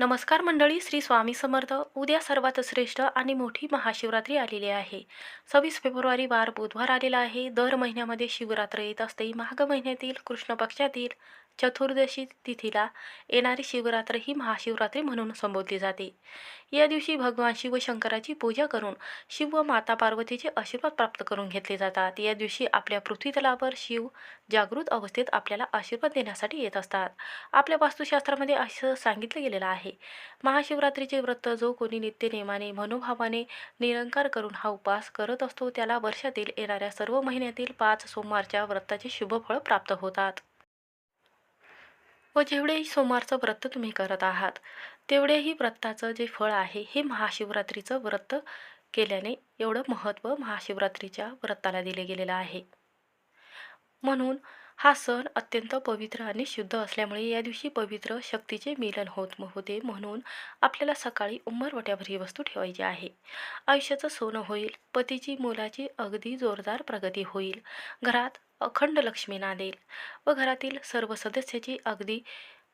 नमस्कार मंडळी श्री स्वामी समर्थ. उद्या सर्वात श्रेष्ठ आणि मोठी महाशिवरात्री आलेली आहे. सव्वीस फेब्रुवारी वार बुधवार आलेला आहे. दर महिन्यामध्ये शिवरात्र येत असते. माघ महिन्यातील कृष्ण पक्षातील चतुर्दशी तिथीला येणारी शिवरात्र ही महाशिवरात्री म्हणून संबोधली जाते. या दिवशी भगवान शिवशंकराची पूजा करून शिव व माता पार्वतीचे आशीर्वाद प्राप्त करून घेतले जातात. या दिवशी आपल्या पृथ्वीतलावर शिव जागृत अवस्थेत आपल्याला आशीर्वाद देण्यासाठी येत असतात. आपल्या वास्तुशास्त्रामध्ये असं सांगितलं गेलेलं आहे. महाशिवरात्रीचे व्रत जो कोणी नित्यनेमाने मनोभावाने निरंकार करून हा उपवास करत असतो त्याला वर्षातील येणाऱ्या सर्व महिन्यातील पाच सोमवारच्या व्रताचे शुभफळ प्राप्त होतात. व जेवढेही सोमवारचं व्रत तुम्ही करत आहात तेवढेही व्रताचं जे फळ आहे हे महाशिवरात्रीचं व्रत केल्याने एवढं महत्त्व महाशिवरात्रीच्या व्रताला दिले गेलेलं आहे. म्हणून हा सण अत्यंत पवित्र आणि शुद्ध असल्यामुळे या दिवशी पवित्र शक्तीचे मिलन होत होते म्हणून आपल्याला सकाळी उंबरवट्यावर ही वस्तू ठेवायची आहे. आयुष्याचं सोनं होईल पतीची मुलाची अगदी जोरदार प्रगती होईल घरात अखंड लक्ष्मी नांदेल व घरातील सर्व सदस्याची अगदी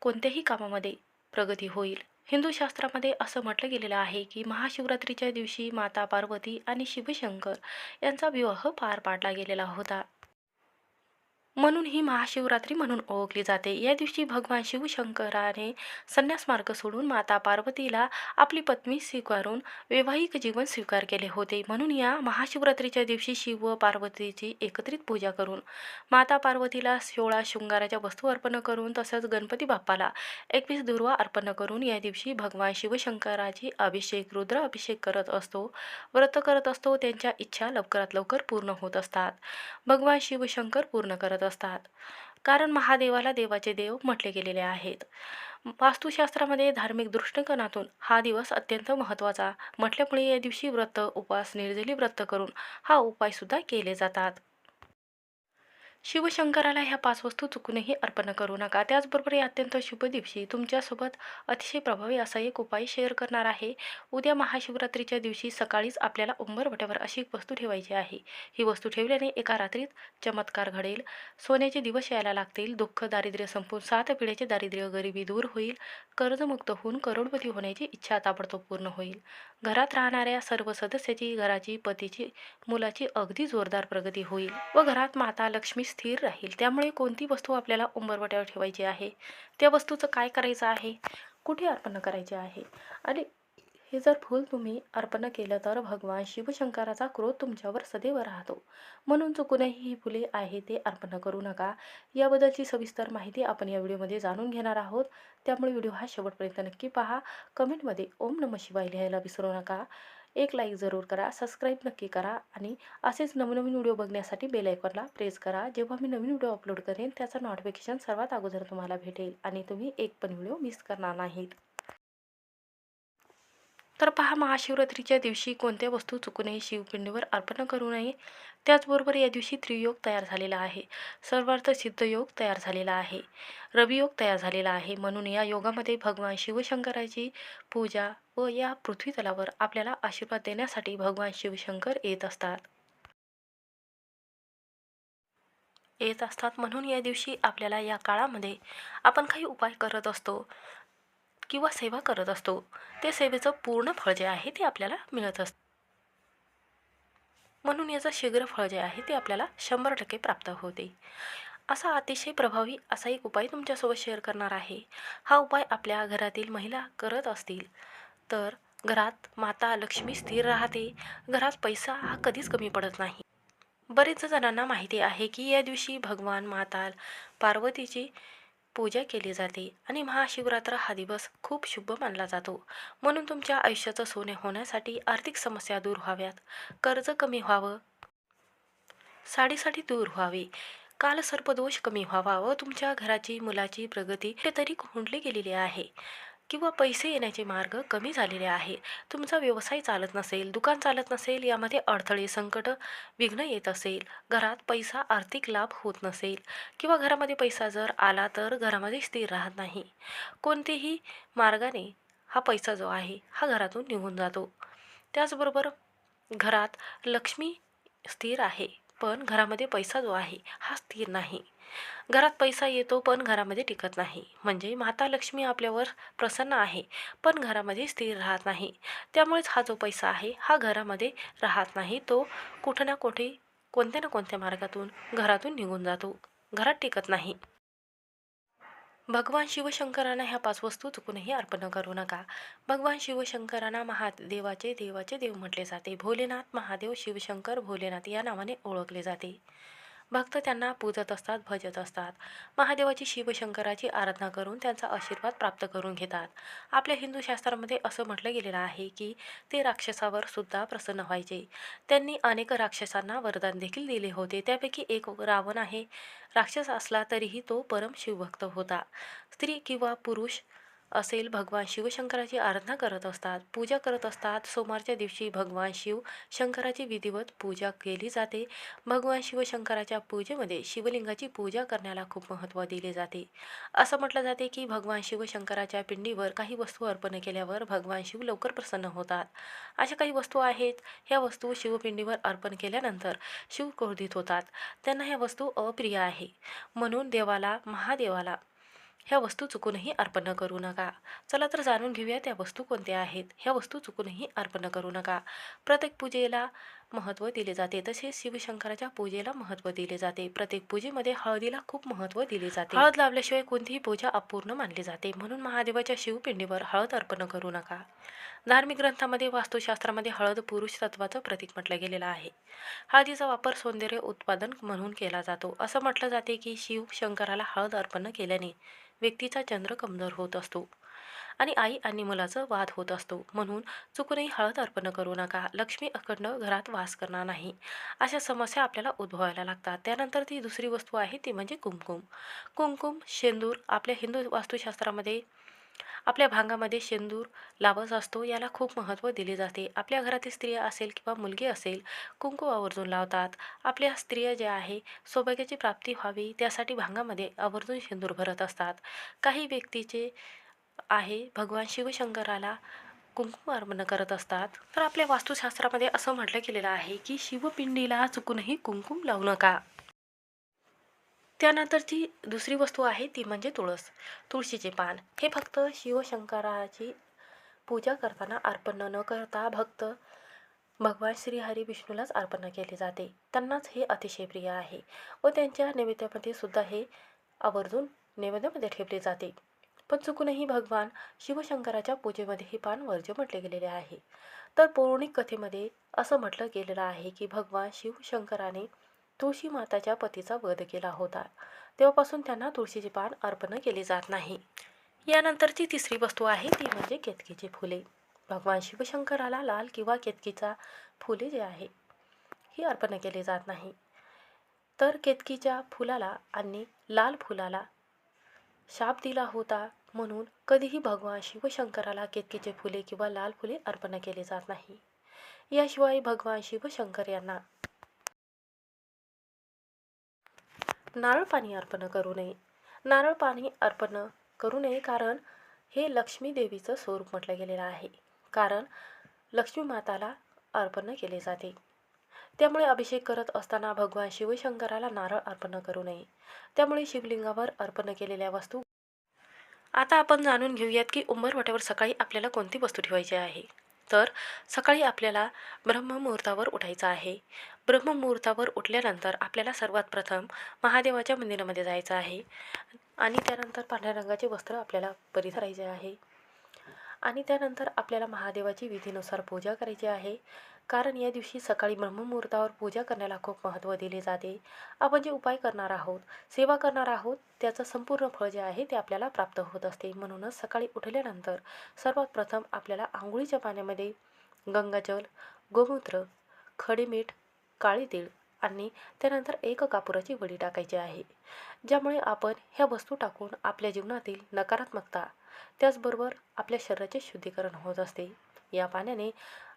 कोणत्याही कामामध्ये प्रगती होईल. हिंदू शास्त्रामध्ये असं म्हटलं गेलेलं आहे की महाशिवरात्रीच्या दिवशी माता पार्वती आणि शिवशंकर यांचा विवाह पार पाडला गेलेला होता. म्हणून ही महाशिवरात्री म्हणून ओळखली जाते. या दिवशी भगवान शिवशंकराने संन्यास मार्ग सोडून माता पार्वतीला आपली पत्नी स्वीकारून वैवाहिक जीवन स्वीकार केले होते. म्हणून या महाशिवरात्रीच्या दिवशी शिव व पार्वतीची एकत्रित पूजा करून माता पार्वतीला सोळा शृंगाराच्या वस्तू अर्पण करून तसंच गणपती बाप्पाला एकवीस दुर्वा अर्पण करून या दिवशी भगवान शिवशंकराची अभिषेक रुद्र अभिषेक करत असतो व्रत करत असतो. त्यांच्या इच्छा लवकरात लवकर पूर्ण होत असतात. भगवान शिवशंकर पूर्ण करत असतात. कारण महादेवाला देवाचे देव म्हटले गेलेले आहेत. वास्तुशास्त्रामध्ये धार्मिक दृष्टिकोनातून हा दिवस अत्यंत महत्त्वाचा. म्हटल्यामुळे या दिवशी व्रत उपवास निर्जली व्रत करून हा उपायसुद्धा केले जातात. शिवशंकराला ह्या पाच वस्तू चुकूनही अर्पण करू नका. त्याचबरोबर या अत्यंत शुभ दिवशी तुमच्यासोबत अतिशय प्रभावी असा एक उपाय शेअर करणार आहे. उद्या महाशिवरात्रीच्या दिवशी सकाळीच आपल्याला उंबरवट्यावर अशी एक वस्तू ठेवायची आहे. ही वस्तू ठेवल्याने एका रात्रीत चमत्कार घडेल. सोन्याचे दिवस यायला लागतील. दुःख दारिद्र्य संपून सात पिढ्याचे दारिद्र्य गरिबी दूर होईल. कर्जमुक्त होऊन करोडपती होण्याची इच्छा ताबडतोब पूर्ण होईल. घरात राहणाऱ्या सर्व सदस्याची घराची पतीची मुलाची अगदी जोरदार प्रगती होईल व घरात माता लक्ष्मी स्थिर राहील. त्यामुळे कोणती वस्तू आपल्याला उंबरवट्यावर ठेवायची आहे? त्या वस्तूचं काय करायचं आहे? कुठे अर्पण करायचे आहे? आणि हे जर फूल तुम्ही अर्पण केलं तर भगवान शिवशंकराचा क्रोध तुमच्यावर सदैव राहतो. म्हणून चुकूनही ही फुले आहे ते अर्पण करू नका. याबद्दलची सविस्तर माहिती आपण या व्हिडिओमध्ये जाणून घेणार आहोत. त्यामुळे व्हिडिओ हा शेवटपर्यंत नक्की पहा. कमेंटमध्ये ओम नम शिवाय लिहायला विसरू नका. एक लाईक जरूर करा सबस्क्राईब नक्की करा आणि असेच नवनवीन व्हिडिओ बघण्यासाठी बेल आयकॉनला प्रेस करा. जेव्हा मी नवीन व्हिडिओ अपलोड करेन त्याचं नोटिफिकेशन सर्वात अगोदर तुम्हाला भेटेल आणि तुम्ही एक पण व्हिडिओ मिस करणार नाहीत. तर पहा महाशिवरात्रीच्या दिवशी कोणत्या वस्तू चुकूनही शिवपिंडीवर अर्पण करू नये त्याचबरोबर या दिवशी त्रियोग तयार झालेला आहे. सर्वार्थ सिद्धयोग तयार झालेला आहे. रवियोग तयार झालेला आहे. म्हणून या योगामध्ये भगवान शिवशंकराची पूजा व या पृथ्वीतलावर आपल्याला आशीर्वाद देण्यासाठी भगवान शिवशंकर येत असतात. येत असतात म्हणून या दिवशी आपल्याला या काळामध्ये आपण काही उपाय करत असतो किंवा सेवा करत असतो. ते सेवेचं पूर्ण फळ जे आहे ते आपल्याला मिळत असतं. म्हणून याचं शीघ्र फळ जे आहे ते आपल्याला शंभर टक्के प्राप्त होते. असा अतिशय प्रभावी असा एक उपाय तुमच्यासोबत शेअर करणार आहे. हा उपाय आपल्या घरातील महिला करत असतील. तर घरात माता लक्ष्मी स्थिर राहते. घरात पैसा हा कधीच कमी पडत नाही. बरेच जणांना माहिती आहे की या दिवशी भगवान माता पार्वतीची पूजा केली जाते आणि महाशिवरात्र हा दिवस खूप शुभ मानला जातो. म्हणून तुमच्या आयुष्याचं सोने होण्यासाठी आर्थिक समस्या दूर व्हाव्यात. कर्ज कमी व्हावं. साडीसाठी दूर व्हावे. काल सर्पदोष कमी व्हावा व तुमच्या घराची मुलाची प्रगती तरी खुंडली गेलेली आहे. किंवा पैसे येण्याचे मार्ग कमी झालेले आहे तुमचा व्यवसाय चालत नसेल दुकान चालत नसेल यामध्ये अडथळे संकट विघ्न येत असेल. घरात पैसा आर्थिक लाभ होत नसेल किंवा घरामध्ये पैसा जर आला तर घरामध्ये स्थिर राहत नाही. कोणतेही मार्गाने हा पैसा जो आहे हा घरातून निघून जातो. त्याचबरोबर घरात लक्ष्मी स्थिर आहे. पण घरामध्ये पैसा जो आहे हा स्थिर नाही. घरात पैसा येतो पण घरामध्ये टिकत नाही. म्हणजे माता लक्ष्मी आपल्यावर प्रसन्न आहे पण घरामध्ये स्थिर राहत नाही. त्यामुळेच हा जो पैसा आहे हा घरामध्ये राहत नाही. तो कुठं ना कुठे कोणत्या ना कोणत्या मार्गातून घरातून निघून जातो. घरात टिकत नाही. भगवान शिवशंकरांना ह्या पाच वस्तू चुकूनही अर्पण करू नका. भगवान शिवशंकरांना महादेवाचे देवाचे देव म्हटले जाते. भोलेनाथ महादेव शिवशंकर भोलेनाथ या नावाने ओळखले जाते. भक्त त्यांना पूजत असतात भजत असतात. महादेवाची शिवशंकराची आराधना करून त्यांचा आशीर्वाद प्राप्त करून घेतात. आपल्या हिंदू शास्त्रामध्ये असं म्हटलं गेलेलं आहे की ते राक्षसावर सुद्धा प्रसन्न व्हायचे. त्यांनी अनेक राक्षसांना वरदान देखील दिले होते. त्यापैकी एक रावण आहे. राक्षस असला तरीही तो परम शिवभक्त होता. स्त्री किंवा पुरुष असेल भगवान शिवशंकराची आराधना करत असतात. पूजा करत असतात. सोमवारच्या दिवशी भगवान शिव शंकराची विधिवत पूजा केली जाते. भगवान शिवशंकराच्या पूजेमध्ये शिवलिंगाची पूजा करण्याला खूप महत्त्व दिले जाते. असं म्हटलं जाते की भगवान शिवशंकराच्या पिंडीवर काही वस्तू अर्पण केल्यावर भगवान शिव लवकर प्रसन्न होतात. अशा काही वस्तू आहेत. ह्या वस्तू शिवपिंडीवर अर्पण केल्यानंतर शिव क्रोधित होतात. त्यांना ह्या वस्तू अप्रिय आहे. म्हणून देवाला महादेवाला ह्या वस्तू चुकूनही अर्पण करू नका. चला तर जाणून घेऊया त्या वस्तू कोणत्या आहेत. ह्या वस्तू चुकूनही अर्पण करू नका. प्रत्येक पूजेला महत्त्व दिले जाते. तसेच शिवशंकराच्या पूजेला महत्त्व दिले जाते. प्रत्येक पूजेमध्ये हळदीला खूप महत्त्व दिले जाते. हळद लावल्याशिवाय कोणतीही पूजा अपूर्ण मानली जाते. म्हणून महादेवाच्या शिवपिंडीवर हळद अर्पण करू नका. धार्मिक ग्रंथामध्ये वास्तुशास्त्रामध्ये हळद पुरुष तत्वाचं प्रतीक म्हटलं गेलेलं आहे. हळदीचा वापर सौंदर्य उत्पादन म्हणून केला जातो. असं म्हटलं जाते की शिव शंकराला हळद अर्पण केल्याने व्यक्तीचा चंद्र कमजोर होत असतो. आणि आई आणि मुलाचं वाद होत असतो. म्हणून चुकूनही हळद अर्पण करू नका. लक्ष्मी अखंड घरात वास करणार नाही. अशा समस्या आपल्याला उद्भवायला लागतात. त्यानंतर ती दुसरी वस्तू आहे ती म्हणजे कुमकुम. कुमकुम शेंदूर आपल्या हिंदू वास्तुशास्त्रामध्ये आपल्या भांगामध्ये शेंदूर लावत असतो. याला खूप महत्त्व दिले जाते. आपल्या घरातील स्त्रिया असेल किंवा मुलगी असेल कुंकू आवर्जून लावतात. आपल्या स्त्रिया ज्या आहे सौभाग्याची प्राप्ती व्हावी. त्यासाठी भांगामध्ये आवर्जून शेंदूर भरत असतात. काही व्यक्तीचे आहे. भगवान शिवशंकराला कुंकुम अर्पण करत असतात. तर आपल्या वास्तुशास्त्रामध्ये असं म्हटलं गेलेलं आहे की शिवपिंडीला चुकूनही कुंकुम लावू नका. त्यानंतरची दुसरी वस्तू आहे ती म्हणजे तुळस. तुळशीचे पान. हे फक्त शिवशंकराची पूजा करताना अर्पण न करता भक्त भगवान श्री हरी विष्णूलाच अर्पण केले जाते. त्यांनाच हे अतिशय प्रिय आहे व त्यांच्या नैवेद्यामध्ये सुद्धा हे आवर्जून नैवेद्यामध्ये ठेवले जाते. पण चुकूनही भगवान शिवशंकराच्या पूजेमध्ये हे पान वर्ज्य म्हटले गेलेले आहे. तर पौराणिक कथेमध्ये असं म्हटलं गेलेलं आहे की भगवान शिवशंकराने तुळशी माताच्या पतीचा वध केला होता. तेव्हापासून त्यांना तुळशीचे पान अर्पण केले जात नाही. यानंतरची तिसरी वस्तू आहे ती म्हणजे केतकीची फुले. भगवान शिवशंकराला लाल किंवा केतकीचा फुले जे आहे ही अर्पण केले जात नाही. तर केतकीच्या फुलाला आणि लाल फुलाला शाप दिला होता. म्हणून कधीही भगवान शिव शंकराला केतकीचे फुले किंवा लाल फुले अर्पण केले जात नाही. याशिवाय भगवान शिव शंकर यांना नारळ पाणी अर्पण करू नये. नारळ पाणी अर्पण करू नये कारण हे लक्ष्मी देवीचं स्वरूप म्हटलं गेलेलं आहे. कारण लक्ष्मी माताला अर्पण केले जाते. त्यामुळे अभिषेक करत असताना भगवान शिवशंकराला नारळ अर्पण करू नये. त्यामुळे शिवलिंगावर अर्पण केलेल्या वस्तू आता आपण जाणून घेऊयात की उंबरवाट्यावर सकाळी आपल्याला कोणती वस्तू ठेवायची आहे. तर सकाळी आपल्याला ब्रह्ममुहूर्तावर उठायचं आहे. ब्रह्ममुहूर्तावर उठल्यानंतर आपल्याला सर्वात प्रथम महादेवाच्या मंदिरामध्ये जायचं आहे. आणि त्यानंतर पांढऱ्या रंगाचे वस्त्र आपल्याला परिधारायचे आहे. आणि त्यानंतर आपल्याला महादेवाची विधीनुसार पूजा करायची आहे. कारण या दिवशी सकाळी ब्रह्ममुहूर्तावर पूजा करण्याला खूप महत्त्व दिले जाते. आपण जे उपाय करणार आहोत सेवा करणार आहोत त्याचं संपूर्ण फळ जे आहे ते आपल्याला प्राप्त होत असते. म्हणूनच सकाळी उठल्यानंतर सर्वात प्रथम आपल्याला आंघोळीच्या पाण्यामध्ये गंगाजल गोमूत्र खडे मीठ काळी तीळ आणि त्यानंतर एक कापुराची वडी टाकायची आहे ज्यामुळे आपण ह्या वस्तू टाकून आपल्या जीवनातील नकारात्मकता त्याचबरोबर आपल्या शरीराचे शुद्धीकरण होत असते. या पाण्याने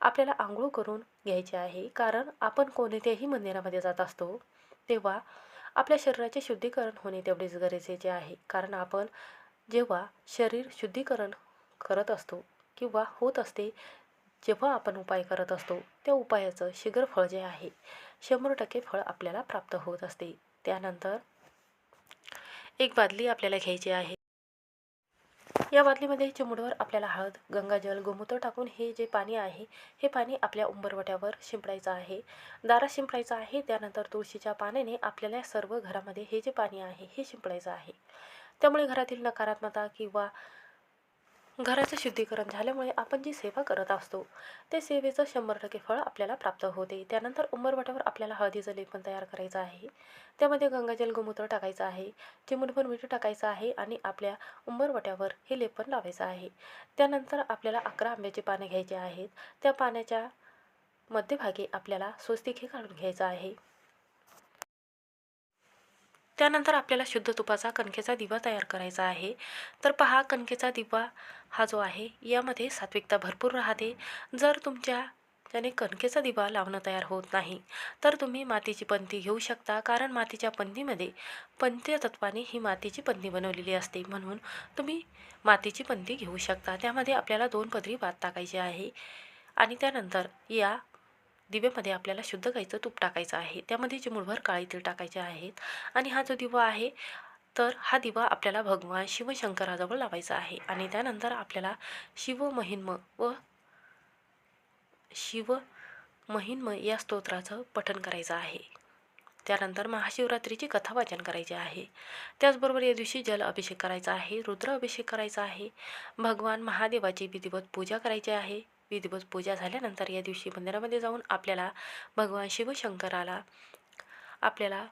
आपल्याला आंघोळ करून घ्यायचे आहे. कारण आपण कोणत्याही मंदिरामध्ये जात असतो तेव्हा आपल्या शरीराचे शुद्धीकरण होणे तेवढेच गरजेचे आहे. कारण आपण जेव्हा शरीर शुद्धीकरण करत असतो किंवा होत असते जेव्हा आपण उपाय करत असतो त्या उपायाचं शीघ्र फळ जे आहे शंभर टक्के फळ आपल्याला प्राप्त होत असते. त्यानंतर एक बादली आपल्याला घ्यायची आहे. या बादलीमध्ये चिमुडवर आपल्याला हळद गंगाजल गोमूत्र टाकून हे जे पाणी आहे हे पाणी आपल्या उंबरवट्यावर शिंपडायचं आहे. दारात शिंपडायचं आहे त्यानंतर तुळशीच्या पाण्याने आपल्याला सर्व घरामध्ये हे जे पाणी आहे हे शिंपडायचं आहे. त्यामुळे घरातील नकारात्मकता किंवा घराचं शुद्धीकरण झाल्यामुळे आपण जी सेवा करत असतो ते सेवेचं शंभर टक्के फळ आपल्याला प्राप्त होते. त्यानंतर उंबरवट्यावर आपल्याला हळदीचं लेपन तयार करायचं आहे. त्यामध्ये गंगाजल गोमूत्र टाकायचं आहे चिमूटभर मीठ टाकायचं आहे आणि आपल्या उंबरवट्यावर हे लेपन लावायचं आहे. त्यानंतर आपल्याला अकरा आंब्याची पाने घ्यायची आहेत. त्या पाण्याच्या मध्यभागी आपल्याला स्वस्तिक हे काढून घ्यायचं आहे. त्यानंतर आपल्याला शुद्ध तुपाचा कणकेचा दिवा तयार करायचा आहे. तर पहा कणकेचा दिवा हा जो आहे यामध्ये सात्विकता भरपूर राहते. जर तुमच्या त्याने कणकेचा दिवा लावणं तयार होत नाही तर तुम्ही मातीची पंती घेऊ शकता. कारण मातीच्या पंतीमध्ये पंचतत्वाने ही मातीची पंथी बनवलेली असते. म्हणून तुम्ही मातीची पंती घेऊ शकता. त्यामध्ये आपल्याला दोन पदरी भात टाकायची आहे. आणि त्यानंतर या दिव्यामध्ये आपल्याला शुद्ध गाईचं तूप टाकायचं आहे. त्यामध्ये चिमुळभर काळी तीळ टाकायचे आहेत आणि हा जो दिवा आहे तर हा दिवा आपल्याला भगवान शिवशंकराजवळ लावायचा आहे आणि त्यानंतर आपल्याला शिव महिन्म व शिव महिन्म या स्तोत्राचं पठण करायचं आहे. त्यानंतर महाशिवरात्रीची कथा वाचन करायची आहे. त्याचबरोबर या दिवशी जल अभिषेक करायचा आहे रुद्र अभिषेक करायचा आहे भगवान महादेवाची विधिवत पूजा करायची आहे विधिवत पूजा झाल्यानंतर या दिवशी मंदिरामध्ये जाऊन आपल्याला भगवान शिवशंकराला आपल्याला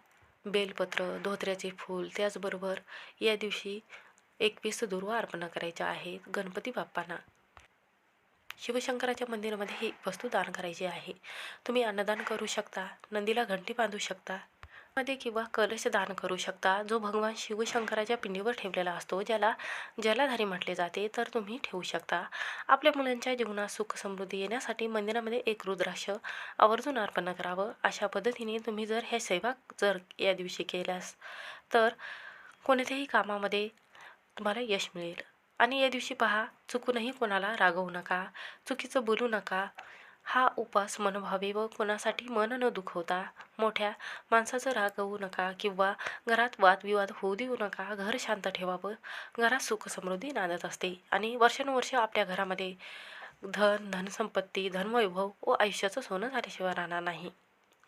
बेलपत्र धोत्र्याचे फूल त्याचबरोबर या दिवशी एकवीस दुर्वा अर्पण करायच्या आहेत गणपती बाप्पांना. शिवशंकराच्या मंदिरामध्ये ही वस्तू दान करायची आहे. तुम्ही अन्नदान करू शकता नंदीला घंटी बांधू शकता मध्ये किंवा कलश दान करू शकता जो भगवान शिवशंकराच्या पिंडीवर ठेवलेला असतो ज्याला जलाधारी म्हटले जाते तर तुम्ही ठेवू शकता. आपल्या मुलांच्या जीवनात सुख समृद्धी येण्यासाठी मंदिरामध्ये एक रुद्राक्ष आवर्जून अर्पण करावं. अशा पद्धतीने तुम्ही जर ह्या सेवा जर या दिवशी केल्यास तर कोणत्याही कामामध्ये तुम्हाला यश मिळेल. आणि या दिवशी पहा चुकूनही कोणाला रागवू नका चुकीचं बोलू नका हा उपास मनभावे व कोणासाठी मन न दुखवता मोठ्या माणसाचं रागवू नका किंवा घरात वादविवाद होऊ देऊ नका घर शांत ठेवावं. घरात सुख समृद्धी नांदत असते आणि वर्षानुवर्ष आपल्या घरामध्ये धन धनसंपत्ती धनवैभव व आयुष्याचं सोनं झाल्याशिवाय राहणार नाही.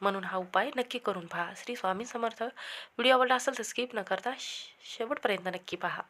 म्हणून हा उपाय नक्की करून पहा. श्री स्वामी समर्थ. व्हिडिओ आवडला असेल तर स्किप न करता शेवटपर्यंत नक्की पहा.